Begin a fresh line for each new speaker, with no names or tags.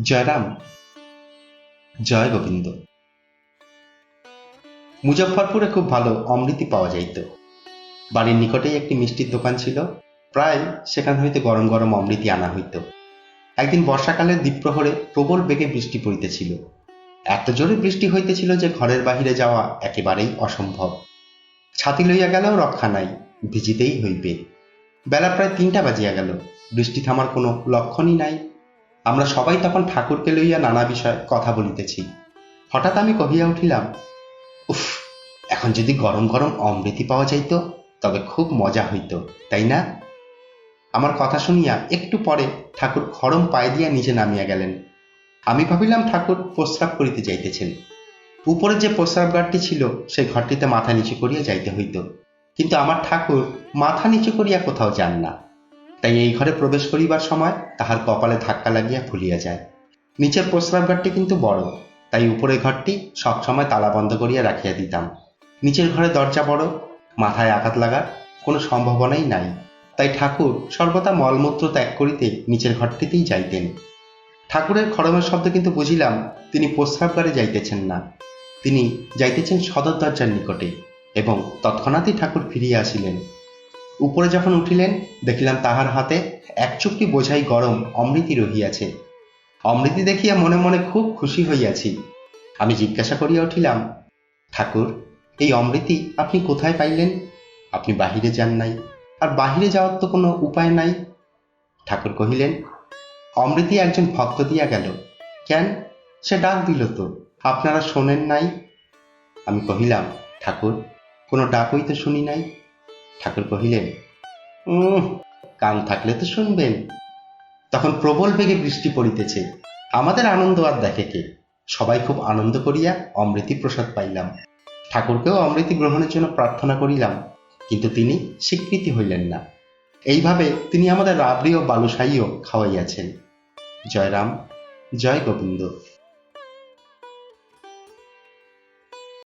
জয়রাম। জয় গোবিন্দ। মুজফ্ফরপুরে খুব ভালো অমৃতি পাওয়া যাইত। বাড়ির নিকটেই একটি মিষ্টির দোকান ছিল। প্রায় সেখান হইতে গরম গরম অমৃতি আনা হইত। একদিন বর্ষাকালের দ্বীপ্রহরে প্রবল বেগে বৃষ্টি পড়িতেছিল। এত জোরে বৃষ্টি হইতেছিল যে ঘরের বাহিরে যাওয়া একেবারেই অসম্ভব। ছাতি লইয়া গেলেও রক্ষা নাই, ভিজিতেই হইবে। বেলা প্রায় তিনটা বাজিয়া গেল। বৃষ্টি থামার কোনো লক্ষণই নাই। আমরা সবাই তখন ঠাকুরকে লইয়া নানা বিষয়ে কথা বলিতেছি। হঠাৎ আমি কহিয়া উঠিলাম, উফ, এখন যদি গরম গরম অমৃতি পাওয়া যাইত, তবে খুব মজা হইত, তাই না? আমার কথা শুনিয়া একটু পরে ঠাকুর খড়ম পায়ে দিয়া নিচে নামিয়া গেলেন। আমি ভাবিলাম ঠাকুর প্রস্রাব করিতে যাইতেছেন। উপরে যে প্রস্রাবগারটি ছিল, সেই ঘরটিতে মাথা নিচু করিয়া যাইতে হইত। কিন্তু আমার ঠাকুর মাথা নিচু করিয়া কোথাও যান না। তাই এই ঘরে প্রবেশ করিবার সময় তাহার কপালে ধাক্কা লাগিয়া ফুলিয়া যায়। নিচের প্রস্রাবগারটি কিন্তু বড়, তাই উপরের ঘরটি সবসময় তালা বন্ধ করিয়া রাখিয়া দিতাম। নিচের ঘরে দরজা বড়, মাথায় আঘাত লাগার কোনো সম্ভাবনাই নাই। তাই ঠাকুর সর্বদা মলমূত্র ত্যাগ করিতে নিচের ঘরটিতেই যাইতেন। ঠাকুরের খড়মের শব্দ কিন্তু বুঝিলাম, তিনি প্রস্রাবগারে যাইতেছেন না। তিনি যাইতেছেন সদর দরজার নিকটে এবং তৎক্ষণাৎই ঠাকুর ফিরিয়া আসিলেন। উপরে যখন উঠিলেন, দেখিলাম তাহার হাতে এক চুক্তি বোঝাই গরম অমৃতি রহিয়াছে। অমৃতি দেখিয়া মনে মনে খুব খুশি হইয়াছি। আমি জিজ্ঞাসা করিয়া উঠিলাম, ঠাকুর, এই অমৃতি আপনি কোথায় পাইলেন? আপনি বাহিরে যান নাই, আর বাহিরে যাওয়ার তো কোনো উপায় নাই? ঠাকুর কহিলেন, অমৃতি একজন ভক্ত দিয়া গেল। কেন? সে ডাক দিল তো, আপনারা শোনেন নাই? আমি কহিলাম, ঠাকুর, কোনো ডাকই তো শুনি নাই? ঠাকুর কহিলেন কান থাকলে তো শুনবেন। তখন প্রবল বেগে বৃষ্টি পড়িতেছে। আমাদের আনন্দ আর দেখে কে? সবাই খুব আনন্দ করিয়া অমৃতি প্রসাদ পাইলাম। ঠাকুরকেও অমৃতি গ্রহণের জন্য প্রার্থনা করিলাম, কিন্তু তিনি স্বীকৃতি হইলেন না। এইভাবে তিনি আমাদের রাবড়ি ও বালুশাইও খাওয়াইয়াছেন। জয়রাম, জয় গোবিন্দ।